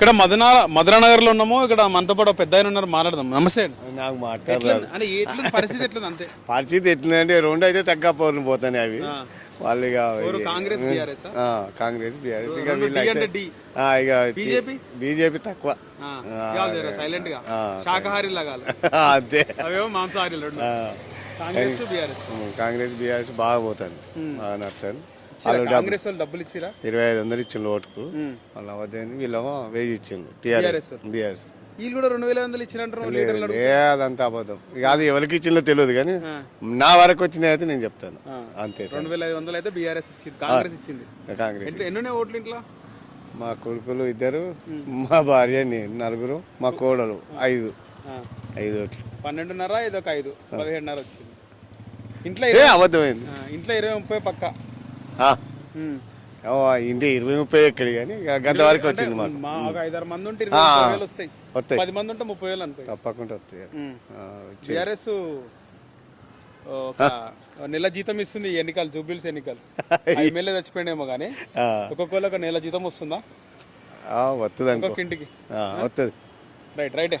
ఇక్కడ మదన లో ఉన్నాము ఇక్కడ మనతో పాటు పెద్ద ఆయన ఉన్నారు మాట్లాడదాం. నమస్తే. నాకు అంటే ఎట్లా పరిస్థితి ఎట్లా అంతే? పరిస్థితి ఎట్లుందంటే రెండు అయితే తగ్గ పోరు పోతాయి అవి. వాళ్ళు ఇక కాంగ్రెస్ కాంగ్రెస్ బీఆర్ఎస్. ఇక వీళ్ళు బీజేపీ? బీజేపీ తక్కువ. సైలెంట్గా. ఆ, శాకాహారి లాగా అంతే. అవేమో కాంగ్రెస్ బీఆర్ఎస్. ఉమ్, కాంగ్రెస్ బీఆర్ఎస్ బాగా పోతాను. బాగా నడుతాను. కాంగ్రెస్ వాళ్ళు డబ్బులు ఇచ్చిరా? ఇరవై ఐదు వందలు ఇచ్చిండు ఓటుకు. వాళ్ళు వీళ్ళేమో వెయ్యి ఇచ్చిండు టీఆర్ఎస్. బీఆర్ఎస్ వీళ్ళు. కూడా రెండు వేల ఐదు వందలు ఇచ్చినట్టు ఏ అదంతా అబద్ధం. ఇక అది ఎవరికి ఇచ్చిందో తెలియదు కానీ నా వరకు వచ్చింది అయితే నేను చెప్తాను. అంతే రెండు వేల ఐదు వందలు అయితే బీఆర్ఎస్ ఇచ్చింది కాంగ్రెస్ ఇచ్చింది. కాంగ్రెస్ ఓట్లు ఇంట్లో? మా కొడుకులు ఇద్దరు మా భార్య నేను నలుగురు మా కోడలు ఐదు. ఐదు ఓట్లు. పన్నెండున్నర ఇది ఒక ఐదు పదిహేడున్నర వచ్చింది. ఇంట్లో అబద్ధమైంది. ఇంట్లో ఇరవై ముప్పై పక్క. ఇంటి ఇరవై ముప్పై ఎక్కడి కానీ గంట వరకు వచ్చింది మాకు. ఐదారు మంది ఉంటే వస్తాయి. పది మంది ఉంటే ముప్పై వేలు అనుకో తప్పకుండా వస్తాయి. ఒక నెల జీతం ఇస్తుంది ఎన్నికలు జూబిల్స్ ఎన్నికలు. ఎమ్మెల్యే చచ్చిపోయినేమో కానీ ఒక్కొక్కరు ఒక నెల జీతం వస్తుందా? ఆ, వస్తుంది ఒక్కొక్క ఇంటికి. వస్తుంది రైట్ రైట్.